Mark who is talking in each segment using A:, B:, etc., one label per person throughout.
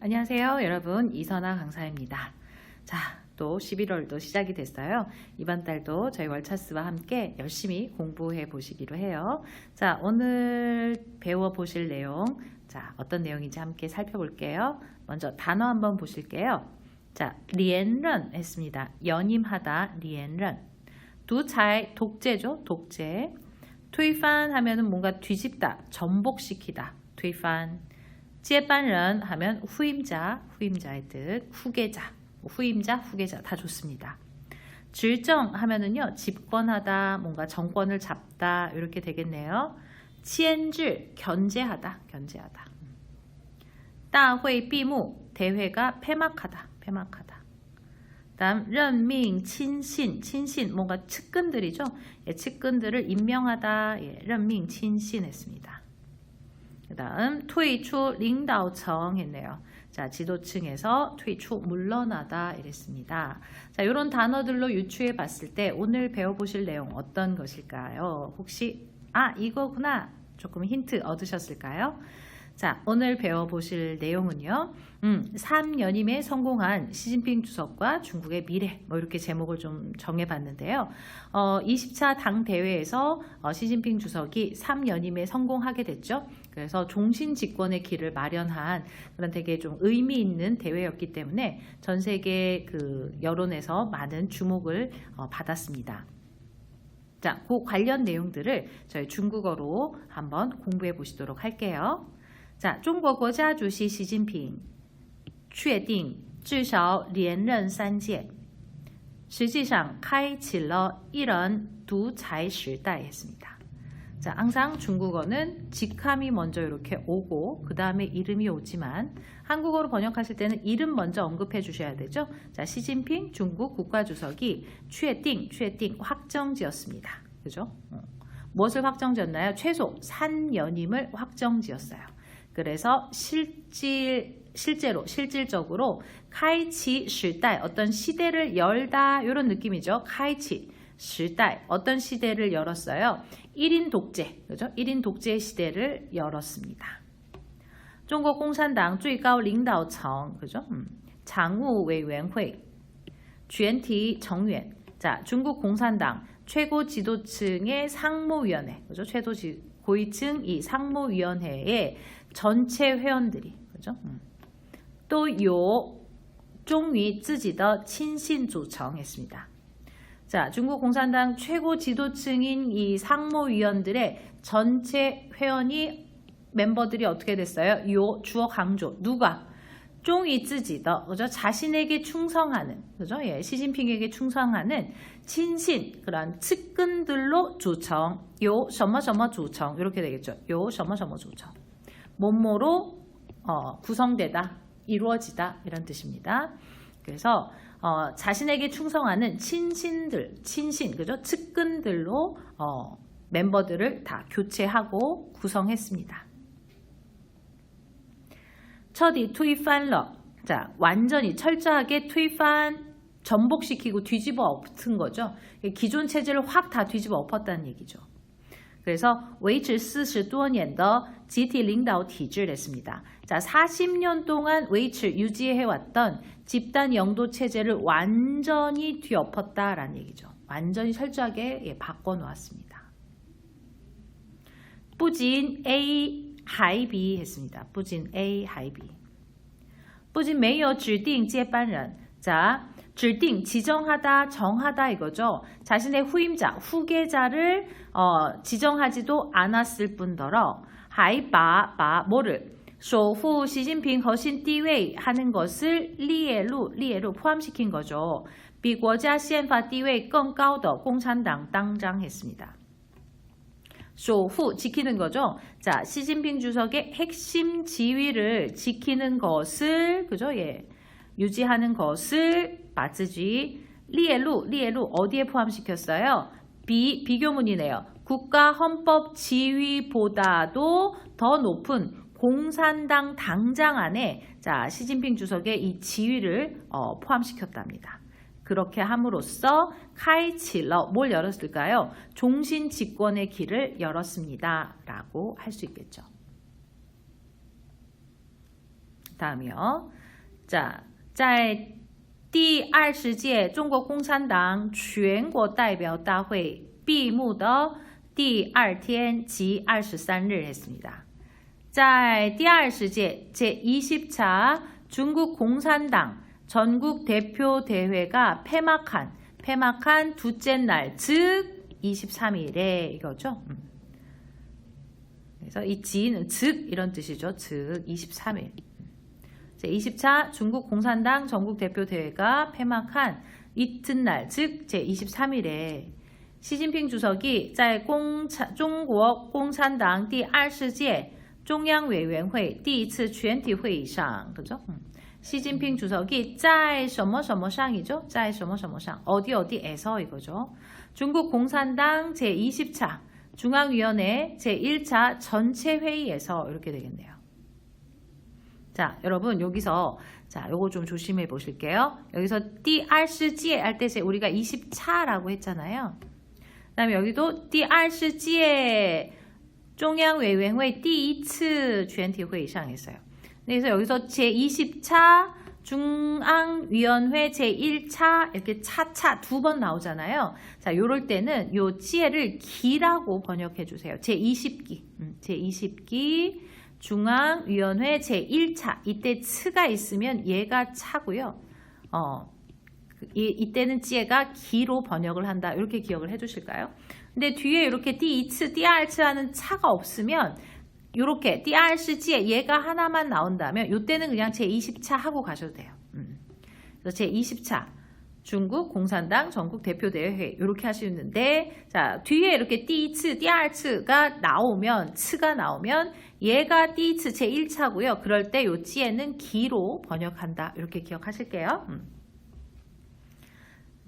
A: 안녕하세요. 여러분. 이선아 강사입니다. 자, 또 11월도 시작이 됐어요. 이번 달도 저희 월차스와 함께 열심히 공부해 보시기로 해요. 자, 오늘 배워 보실 내용, 자, 어떤 내용인지 함께 살펴볼게요. 먼저 단어 한번 보실게요. 자, 리엔런 했습니다. 연임하다 리엔런. 두잘 독재죠. 독재. 투이판 하면 뭔가 뒤집다, 전복시키다. 투이판. 찌에반런 하면 후임자, 후임자의 뜻, 후계자, 뭐 후임자, 후계자 다 좋습니다. 질정 하면은요 집권하다, 뭔가 정권을 잡다 이렇게 되겠네요. 치엔질 견제하다, 견제하다. 음. 따회 비무 대회가 폐막하다. 폐막하다. 다음 런밍, 친신, 친신 뭔가 측근들이죠. 예, 측근들을 임명하다. 예, 런밍, 친신 했습니다. 그 다음 퇴추, 링다오청 했네요. 자, 지도층에서 퇴추, 물러나다 이랬습니다. 자, 이런 단어들로 유추해 봤을 때 오늘 배워보실 내용 어떤 것일까요? 혹시 아 이거구나 조금 힌트 얻으셨을까요? 자, 오늘 배워보실 내용은요. 음, 3연임에 성공한 시진핑 주석과 중국의 미래 뭐 이렇게 제목을 좀 정해봤는데요. 어, 20차 당 대회에서 어, 시진핑 주석이 3연임에 성공하게 됐죠. 그래서 종신 집권의 길을 마련한 그런 되게 좀 의미 있는 대회였기 때문에 전 세계 그 여론에서 많은 주목을 어, 받았습니다. 자, 그 관련 내용들을 저희 중국어로 한번 공부해 보시도록 할게요. 在中国国家主席习近平确定至少连任三届，实际上开启了一人独裁时代했습니다. 자, 항상 중국어는 직함이 먼저 이렇게 오고 그 다음에 이름이 오지만 한국어로 번역하실 때는 이름 먼저 언급해 주셔야 되죠. 자, 시진핑 중국 국가주석이 确定, 确定 확정지었습니다. 그죠? 어. 무엇을 확정지었나요? 최소 산연임을 확정지었어요. 그래서 실질 실제로 실질적으로 카이치 시대 어떤 시대를 열다 이런 느낌이죠. 카이치 시대 어떤 시대를 열었어요? 1인 독재 그죠? 1인 독재 시대를 열었습니다. 중국 공산당 最高领导层 그죠? 음. 장우委员会 全体 정员자 중국 공산당 최고 지도층의 상무위원회 그죠? 최고 지, 고위층 이 상무위원회의 전체 회원들이 그죠? 음. 또요 종위 쯔지더 친신 조청했습니다. 자, 중국 공산당 최고 지도층인 이 상무위원들의 전체 회원이 멤버들이 어떻게 됐어요? 요 주어 강조 누가 忠于自己的 그죠? 자신에게 충성하는 그죠? 예, 시진핑에게 충성하는 친신 그런 측근들로 조청 요 什么什么 조청 이렇게 되겠죠. 요 什么什么 조청 몸모로 어, 구성되다, 이루어지다 이런 뜻입니다. 그래서 어, 자신에게 충성하는 친신들, 친신, 그죠? 측근들로 어, 멤버들을 다 교체하고 구성했습니다. 첫이 투입판러 자 완전히 철저하게 투입한 전복시키고 뒤집어 엎은 거죠. 기존 체제를 확 다 뒤집어 엎었다는 얘기죠. 그래서 웨이츠 스시 도원연더 GT 링다오 티질 했습니다. 자, 40년 동안 웨이츠 유지해왔던 집단 영도 체제를 완전히 뒤엎었다라는 얘기죠. 완전히 철저하게 예, 바꿔놓았습니다. 뿌진 A 하이비 했습니다. 뿌진 A 하이비. 뿌진 没有指定接班人. 자, 指定 지정하다 정하다 이거죠. 자신의 후임자 후계자를 어, 지정하지도 않았을 뿐더러 하이바 바 뭐를 首富 시진핑 거신 띠웨이 하는 것을 리에루 리에루 포함시킨 거죠. 비고자宪法 띠웨이 更高的 공산당 당장했습니다. 首富 지키는 거죠. 자, 시진핑 주석의 핵심 지위를 지키는 것을 그죠? 예. 유지하는 것을 마츠지 리엘루 리엘루 어디에 포함시켰어요? 비 비교문이네요. 국가 헌법 지위보다도 더 높은 공산당 당장 안에 자 시진핑 주석의 이 지위를 어, 포함시켰답니다. 그렇게 함으로써 카이칠러 뭘 열었을까요? 종신 집권의 길을 열었습니다. 라고 할 수 있겠죠. 다음이요. 자, 在第二十届中国共产党全国代表大会闭幕的第二天即二十三日 했습니다. 在第二十届제20차 중국 공산당 전국 대표 대회가 폐막한 폐막한 둘째 날, 즉 23일에 이거죠. 음. 그래서 이 지는 즉 이런 뜻이죠. 즉 23일. 제20차 중국 공산당 전국 대표 대회가 폐막한 이튿날, 즉 제23일에 시진핑 주석이 在共产中国共产党第二十届中央委员会第一次全体会议上, 그죠? 음. 시진핑 주석이 在什么什么上이죠? 在什么什么上 어디 어디에서 이거죠. 중국 공산당 제20차 중앙위원회 제1차 전체 회의에서 이렇게 되겠네요. 자, 여러분 여기서 자, 요거 좀 조심해 보실게요. 여기서 띠二世纪 할때 우리가 20차라고 했잖아요. 그다음에 여기도 第二世纪 중앙委员会 第一次 全体会议上 했어요. 그래서 여기서 제20차 중앙위원회 제1차 이렇게 차차 두 번 나오잖아요. 자, 요럴 때는 요 지혜를 기라고 번역해 주세요. 제20기. 음, 제20기 중앙위원회 제1차. 이때 츠가 있으면 얘가 차고요. 어, 이, 이때는 지혜가 기로 번역을 한다. 이렇게 기억을 해 주실까요? 근데 뒤에 이렇게 띠이츠, 띠알츠 하는 차가 없으면 요렇게 띠알스지에 얘가 하나만 나온다면 요때는 그냥 제20차 하고 가셔도 돼요. 음. 그래서 제20차 중국 공산당 전국 대표 대회 이렇게 하시는데 자 뒤에 이렇게 띠츠, 띠알츠가 나오면 츠가 나오면 얘가 띠츠 제1차고요. 그럴 때 요 찌에는 기로 번역한다. 이렇게 기억하실게요. 음.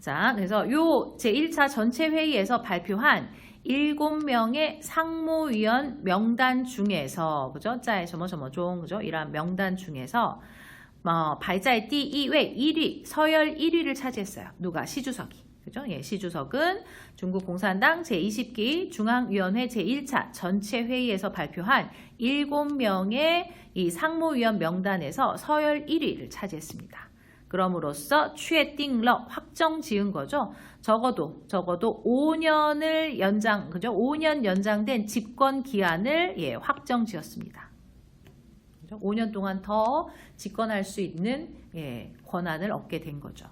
A: 자, 그래서 요 제1차 전체 회의에서 발표한 7명의 상무위원 명단 중에서 그죠? 짜의 저뭐저뭐 종 그죠? 이러한 명단 중에서 어, 발자의 띠2회 1위 서열 1위를 차지했어요. 누가 시주석이. 그죠? 예, 시주석은 중국 공산당 제20기 중앙위원회 제1차 전체 회의에서 발표한 7명의 이 상무위원 명단에서 서열 1위를 차지했습니다. 그럼으로써 취해띵러 확정 지은 거죠. 적어도 적어도 5년을 연장 그죠? 5년 연장된 집권 기한을 예, 확정 지었습니다. 그죠? 5년 동안 더 집권할 수 있는 예, 권한을 얻게 된 거죠.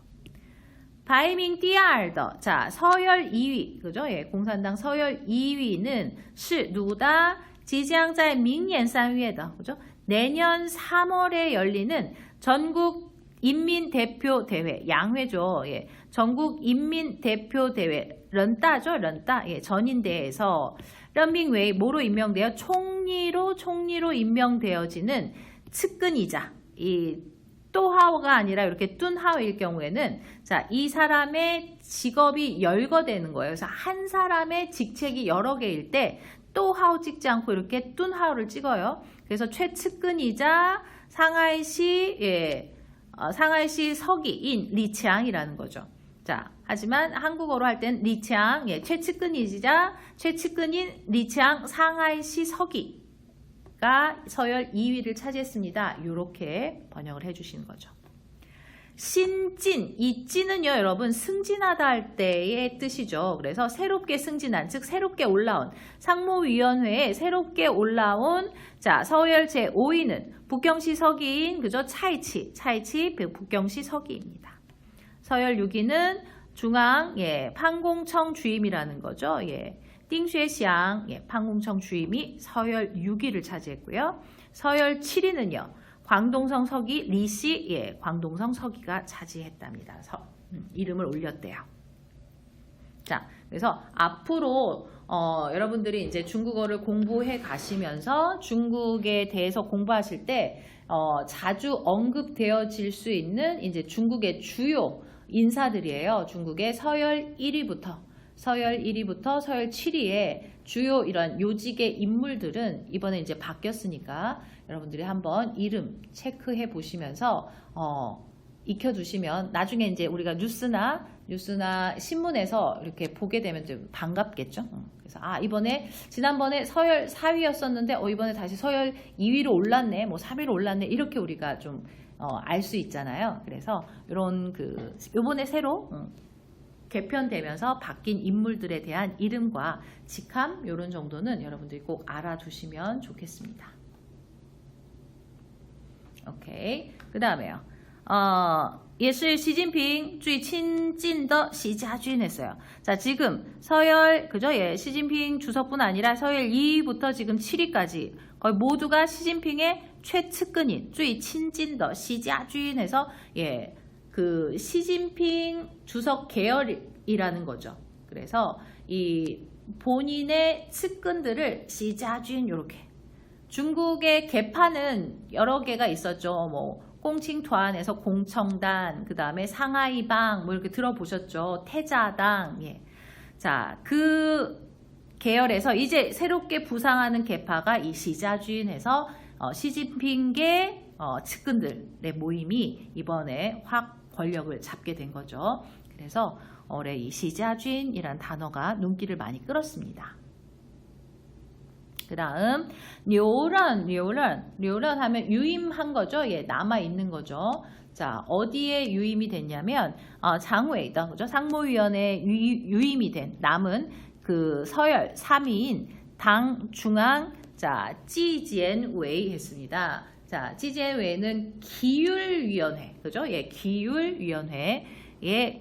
A: 바이밍 띠알더 자 서열 2위 그죠? 예, 공산당 서열 2위는 시 누구다? 지지양자의 민년 3위에다 그죠? 내년 3월에 열리는 전국 인민대표 대회, 양회죠. 예. 전국 인민대표 대회, 런따죠, 런따. 예, 전인대에서 런빙웨이 뭐로 임명되어 총리로 총리로 임명되어지는 측근이자 이 또하오가 아니라 이렇게 뚠하오일 경우에는 자, 이 사람의 직업이 열거되는 거예요. 그래서 한 사람의 직책이 여러 개일 때 또하오 찍지 않고 이렇게 뚠하오를 찍어요. 그래서 최측근이자 상하이시 예, 어, 상하이시 서기인 리치앙이라는 거죠. 자, 하지만 한국어로 할 땐 리치앙, 예, 최측근이자 최측근인 리치앙 상하이시 서기가 서열 2위를 차지했습니다. 이렇게 번역을 해주시는 거죠. 신진, 이 찐은요, 여러분, 승진하다 할 때의 뜻이죠. 그래서 새롭게 승진한, 즉, 새롭게 올라온, 상무위원회에 새롭게 올라온, 자, 서열 제5위는 북경시 서기인, 그죠? 차이치, 차이치, 북경시 서기입니다. 서열 6위는 중앙, 예, 판공청 주임이라는 거죠. 예. 띵쉐시앙, 예, 판공청 주임이 서열 6위를 차지했고요. 서열 7위는요, 광동성 서기 리씨, 예, 광동성 서기가 차지했답니다. 서, 음, 이름을 올렸대요. 자, 그래서 앞으로 어, 여러분들이 이제 중국어를 공부해 가시면서 중국에 대해서 공부하실 때 어, 자주 언급되어질 수 있는 이제 중국의 주요 인사들이에요. 중국의 서열 1위부터 서열 1위부터 서열 7위의 주요 이런 요직의 인물들은 이번에 이제 바뀌었으니까 여러분들이 한번 이름 체크해 보시면서 어, 익혀두시면 나중에 이제 우리가 뉴스나 뉴스나 신문에서 이렇게 보게 되면 좀 반갑겠죠. 어, 그래서 아 이번에 지난번에 서열 4위였었는데 어 이번에 다시 서열 2위로 올랐네, 뭐 3위로 올랐네 이렇게 우리가 좀알수 있잖아요. 그래서 이런 그 요번에 새로 음, 개편되면서 바뀐 인물들에 대한 이름과 직함 이런 정도는 여러분들이 꼭 알아두시면 좋겠습니다. 오케이. 그 다음에요. 어, 也是 시진핑 最亲近的 시자준 했어요. 자, 지금 서열, 그죠? 예, 시진핑 주석뿐 아니라 서열 2위부터 지금 7위까지 거의 모두가 시진핑의 최측근인 最亲近的 시자준 해서 예, 그 시진핑 주석 계열이라는 거죠. 그래서 이 본인의 측근들을 시자준 이렇게 중국의 개파는 여러 개가 있었죠. 뭐 꽁칭투안에서 공청단, 그 다음에 상하이방 뭐 이렇게 들어보셨죠. 태자당. 예. 자, 그 계열에서 이제 새롭게 부상하는 개파가 이 시자준에서 어, 시진핑계 어, 측근들의 모임이 이번에 확 권력을 잡게 된 거죠. 그래서 올해 이 시자준이란 단어가 눈길을 많이 끌었습니다. 그 다음 료런, 료런, 료런 하면 유임한 거죠. 예, 남아 있는 거죠. 자, 어디에 유임이 됐냐면 어, 장외이다, 그죠? 상무위원회 유, 임이 된 남은 그 서열 3위인 당 중앙 자 지지엔 웨이 했습니다. 자, 지지엔웨이는 기율위원회, 그죠? 예, 기율위원회의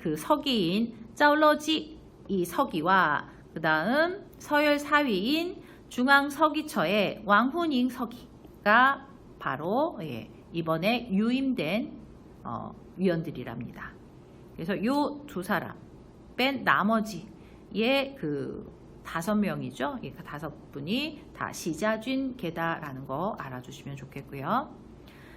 A: 그 서기인 짜올러지 이 서기와 그 다음 서열 4위인 중앙서기처의 왕훈잉 서기가 바로 예, 이번에 유임된 어, 위원들이랍니다. 그래서 이두 사람 뺀 나머지의 그 다섯 명이죠. 이 다섯 분이 다 시자준 계다라는 거 알아주시면 좋겠고요.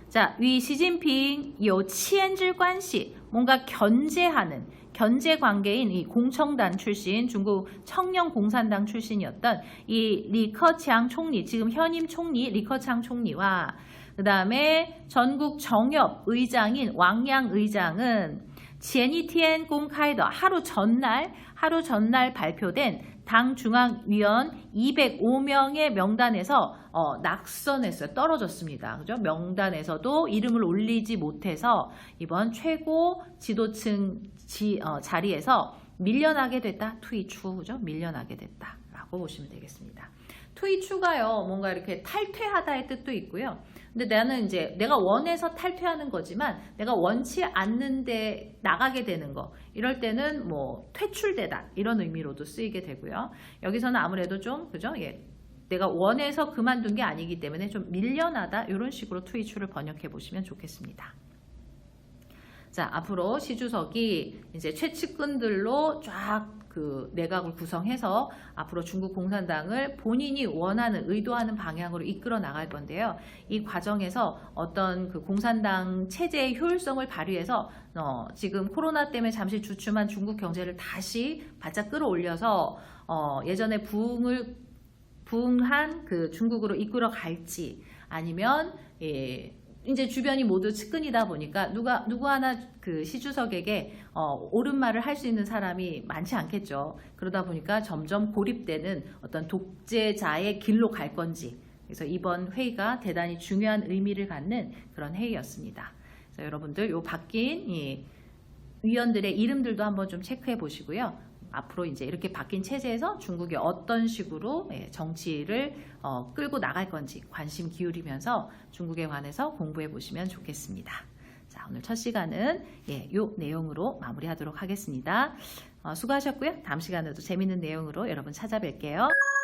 A: 자, 위 시진핑 요 치엔질 관시 뭔가 견제하는 견제 관계인 이 공청단 출신 중국 청년 공산당 출신이었던 이 리커창 총리 지금 현임 총리 리커창 총리와 그 다음에 전국 정협 의장인 왕양 의장은 지니티엔 공카이더 하루 전날 하루 전날 발표된 당 중앙위원 205명의 명단에서 어, 낙선했어요. 떨어졌습니다. 그죠? 명단에서도 이름을 올리지 못해서 이번 최고 지도층 지, 어, 자리에서 밀려나게 됐다. 투이 추 그죠? 밀려나게 됐다 라고 보시면 되겠습니다. 투이 추가요. 뭔가 이렇게 탈퇴하다의 뜻도 있고요. 근데 나는 이제 내가 원해서 탈퇴하는 거지만 내가 원치 않는데 나가게 되는 거 이럴 때는 뭐 퇴출되다 이런 의미로도 쓰이게 되고요. 여기서는 아무래도 좀 그죠? 예. 내가 원해서 그만둔 게 아니기 때문에 좀 밀려나다 이런 식으로 투이추를 번역해 보시면 좋겠습니다. 자, 앞으로 시주석이 이제 최측근들로 쫙 그 내각을 구성해서 앞으로 중국 공산당을 본인이 원하는 의도하는 방향으로 이끌어 나갈 건데요. 이 과정에서 어떤 그 공산당 체제의 효율성을 발휘해서 어, 지금 코로나 때문에 잠시 주춤한 중국 경제를 다시 바짝 끌어올려서 어, 예전에 부흥을 부흥한 그 중국으로 이끌어 갈지 아니면 예, 이제 주변이 모두 측근이다 보니까 누가 누구 하나 그 시주석에게 어, 옳은 말을 할 수 있는 사람이 많지 않겠죠. 그러다 보니까 점점 고립되는 어떤 독재자의 길로 갈 건지. 그래서 이번 회의가 대단히 중요한 의미를 갖는 그런 회의였습니다. 그래서 여러분들 요 바뀐 이 위원들의 이름들도 한번 좀 체크해 보시고요. 앞으로 이제 이렇게 바뀐 체제에서 중국이 어떤 식으로 예, 정치를 어, 끌고 나갈 건지 관심 기울이면서 중국에 관해서 공부해 보시면 좋겠습니다. 자, 오늘 첫 시간은 예, 요 내용으로 마무리하도록 하겠습니다. 어, 수고하셨고요. 다음 시간에도 재밌는 내용으로 여러분 찾아뵐게요.